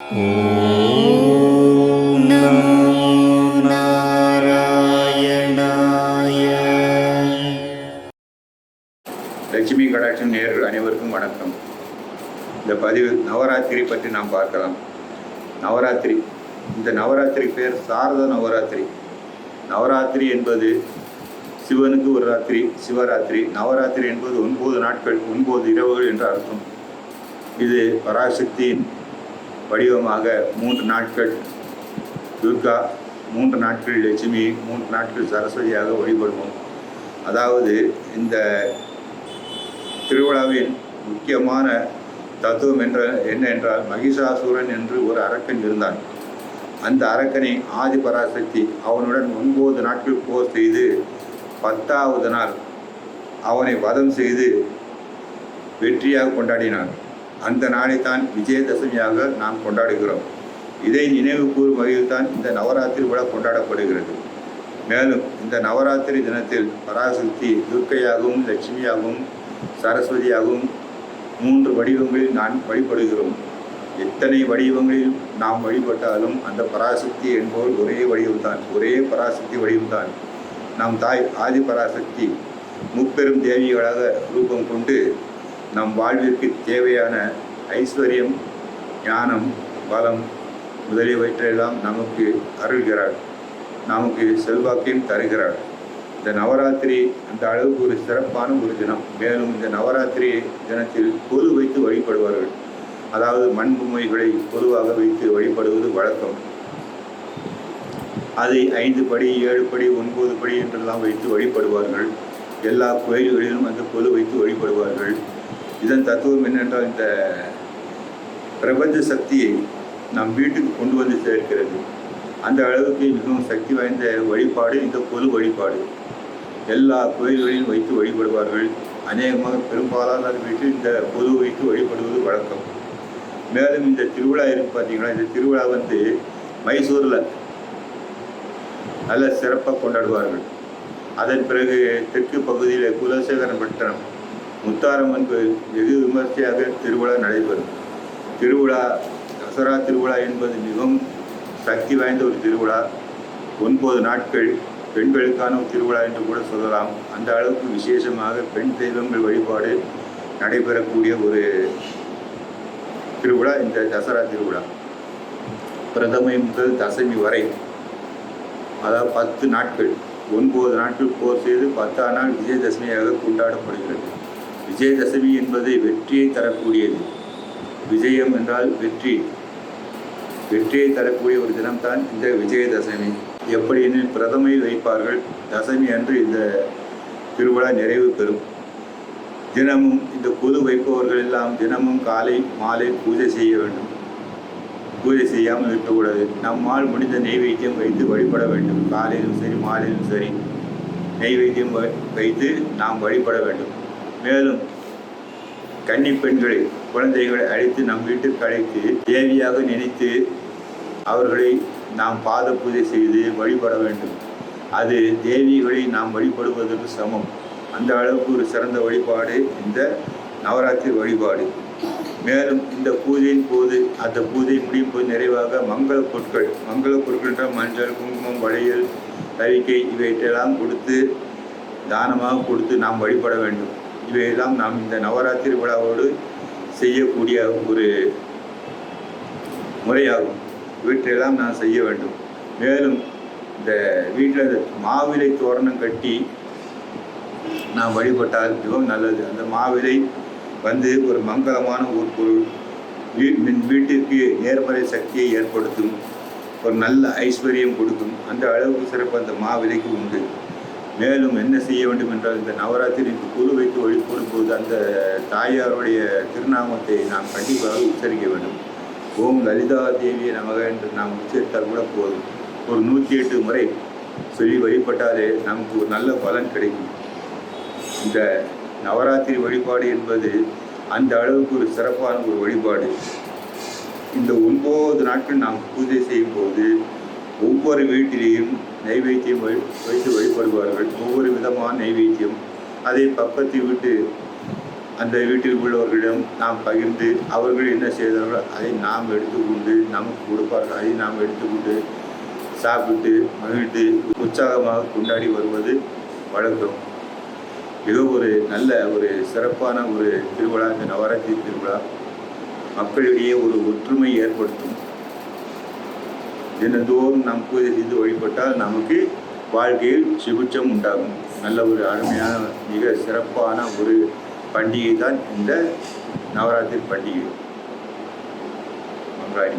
ॐ नमो नारायणाय லட்சுமி கடாட்சம் நேர்கள் அனைவருக்கும் வணக்கம் இந்த பதிவில் நவராத்திரி பற்றி நாம் பார்க்கலாம் நவராத்திரி இந்த நவராத்திரி பேர் சாரத நவராத்திரி நவராத்திரி என்பது சிவனுக்கு ஒரு ராத்திரி சிவராத்திரி நவராத்திரி என்பது ஒன்பது நாட்கள் ஒன்பது இரவுகள் என்று அர்த்தம் இது பராசக்தியின் வடிவமாக மூன்று நாட்கள் துர்கா மூன்று நாட்கள் லட்சுமி மூன்று நாட்கள் சரஸ்வதியாக வழிபடுவோம் அதாவது இந்த திருவிழாவின் முக்கியமான தத்துவம் என்ற என்ன என்றால் மகிஷாசூரன் என்று ஒரு அரக்கன் இருந்தான். அந்த அரக்கனை ஆதி பராசக்தி அவனுடன் ஒன்பது நாட்கள் போர் செய்து பத்தாவது நாள் அவனை வதம் செய்து வெற்றியாக கொண்டாடினான். அந்த நாளை தான் விஜயதசமியாக நாம் கொண்டாடுகிறோம். இதை நினைவு கூறும் வகையில் தான் இந்த நவராத்திரி விழா கொண்டாடப்படுகிறது. மேலும் இந்த நவராத்திரி தினத்தில் பராசக்தி துர்க்கையாகவும் லட்சுமியாகவும் சரஸ்வதியாகவும் மூன்று வடிவங்களில் நான் வழிபடுகிறோம். எத்தனை வடிவங்களில் நாம் வழிபட்டாலும் அந்த பராசக்தி என்பவள் ஒரே வடிவம்தான் ஒரே பராசக்தி வடிவம்தான். நம் தாய் ஆதி பராசக்தி முப்பெரும் தேவிகளாக ரூபம் கொண்டு நம் வாழ்விற்கு தேவையான ஐஸ்வர்யம் ஞானம் பலம் முதலியவற்றையெல்லாம் நமக்கு அருள்கிறாள். நமக்கு செல்வாக்கையும் தருகிறாள். இந்த நவராத்திரி அந்த அளவுக்கு ஒரு சிறப்பான ஒரு தினம். மேலும் இந்த நவராத்திரி தினத்தில் பொது வைத்து வழிபடுவார்கள். அதாவது மண்பொம்மைகளை பொதுவாக வைத்து வழிபடுவது வழக்கம். அதை ஐந்து படி ஏழு படி ஒன்பது படி என்றெல்லாம் வைத்து வழிபடுவார்கள். எல்லா கோயில்களிலும் அந்த பொது வைத்து வழிபடுவார்கள். இதன் தத்துவம் என்னென்றால் இந்த பிரபஞ்ச சக்தியை நம் வீட்டுக்கு கொண்டு வந்து சேர்க்கிறது. அந்த அளவுக்கு மிகவும் சக்தி வாய்ந்த வழிபாடு இந்த பொது வழிபாடு. எல்லா கோயில்களிலும் வைத்து வழிபடுவார்கள். அநேகமாக பெரும்பாலான வீட்டில் இந்த பொது வைத்து வழிபடுவது வழக்கம். மேலும் இந்த திருவிழா இருக்கு பார்த்தீங்கன்னா இந்த திருவிழா வந்து மைசூரில் நல்ல சிறப்பாக கொண்டாடுவார்கள். அதன் பிறகு தெற்கு பகுதியில் குலசேகரன் பட்டணம். முத்தாரம்மன் கோயில் வெகு விமர்சையாக திருவிழா நடைபெறும். திருவிழா தசரா திருவிழா என்பது மிகவும் சக்தி வாய்ந்த ஒரு திருவிழா. ஒன்பது நாட்கள் பெண்களுக்கான ஒரு திருவிழா என்று கூட சொல்லலாம். அந்த அளவுக்கு விசேஷமாக பெண் தெய்வங்கள் வழிபாடு நடைபெறக்கூடிய ஒரு திருவிழா இந்த தசரா திருவிழா. பிரதமை முதல் தசமி வரை அதாவது பத்து நாட்கள் ஒன்பது நாட்கள் போர் செய்து பத்தாம் நாள் விஜயதசமியாக கொண்டாடப்படுகிறது. விஜயதசமி என்பது வெற்றியை தரக்கூடியது. விஜயம் என்றால் வெற்றி. வெற்றியை தரக்கூடிய ஒரு தினம்தான் இந்த விஜயதசமி. எப்படி எனில் பிரதமையில் வைப்பார்கள். தசமி அன்று இந்த திருவிழா நிறைவு பெறும். தினமும் இந்த பொது வைப்பவர்கள் எல்லாம் தினமும் காலை மாலை பூஜை செய்ய வேண்டும். பூஜை செய்யாமல் இருக்கக்கூடாது. நம்மால் முடிந்த நெய்வேத்தியம் வைத்து வழிபட வேண்டும். காலையிலும் சரி மாலையிலும் சரி நெய்வேத்தியம் வைத்து நாம் வழிபட வேண்டும். மேலும் கன்னி பெண்களை குழந்தைகளை அழைத்து நம் வீட்டுக்கு அழைத்து தேவியாக நினைத்து அவர்களை நாம் பாத பூஜை செய்து வழிபட வேண்டும். அது தேவிகளை நாம் வழிபடுவதற்கு சமம். அந்த அளவுக்கு ஒரு சிறந்த வழிபாடு இந்த நவராத்திரி வழிபாடு. மேலும் இந்த பூஜையின் போது அந்த பூஜை முடியும் போது நிறைவாக மங்கள பொருட்கள் மங்கள பொருட்கள் என்றால் மஞ்சள் குங்குமம் வளையல் ரவிக்கை இவற்றையெல்லாம் கொடுத்து தானமாக கொடுத்து நாம் வழிபட வேண்டும். இவையெல்லாம் நாம் இந்த நவராத்திரி விழாவோடு செய்யக்கூடிய ஒரு முறையாகும். இவற்றையெல்லாம் நான் செய்ய வேண்டும். மேலும் இந்த வீட்டில் மாவிலை தோரணம் கட்டி நாம் வழிபட்டால் மிகவும் நல்லது. அந்த மாவிலை வந்து ஒரு மங்களமான ஒரு பொருள். வீ மின் வீட்டிற்கு நேர்மறை சக்தியை ஏற்படுத்தும். ஒரு நல்ல ஐஸ்வர்யம் கொடுக்கும். அந்த அளவுக்கு சிறப்பு அந்த மாவிலைக்கு உண்டு. மேலும் என்ன செய்ய வேண்டும் என்றால் இந்த நவராத்திரிக்கு குழு வைத்து வழிபடும் போது அந்த தாயாருடைய திருநாமத்தை நாம் கண்டிப்பாக உச்சரிக்க வேண்டும். ஓம் லலிதா தேவியை நமக என்று நாம் உச்சரித்தால் கூட போதும். ஒரு நூற்றி எட்டு முறை சொல்லி வழிபட்டாலே நமக்கு ஒரு நல்ல பலன் கிடைக்கும். இந்த நவராத்திரி வழிபாடு என்பது அந்த அளவுக்கு ஒரு சிறப்பான ஒரு வழிபாடு. இந்த ஒன்பது நாட்கள் நாம் பூஜை செய்யும் போது ஒவ்வொரு வீட்டிலேயும் நைவேத்தியம் வைத்து வழிபடுவார்கள் ஒவ்வொரு விதமான நைவேத்தியம். அதை பக்கத்து வீட்டு அந்த வீட்டில் உள்ளவர்களிடம் நாம் பகிர்ந்து அவர்கள் என்ன செய்தார்களோ அதை நாம் எடுத்துக்கொண்டு நமக்கு கொடுப்பார்கள். அதை நாம் எடுத்துக்கொண்டு சாப்பிட்டு மகிழ்ந்து உற்சாகமாக கொண்டாடி வருவது வழக்கம். மிக ஒரு நல்ல ஒரு சிறப்பான ஒரு திருவிழா இந்த நவராத்திரி திருவிழா மக்களிடையே ஒரு ஒற்றுமை ஏற்படுத்தும். தினந்தோறும் நாம் பூஜை செய்து வழிபட்டால் நமக்கு வாழ்க்கையில் சுபிட்சம் உண்டாகும். நல்ல ஒரு அருமையான மிக சிறப்பான ஒரு பண்டிகை தான் இந்த நவராத்திரி பண்டிகை. மங்களாடி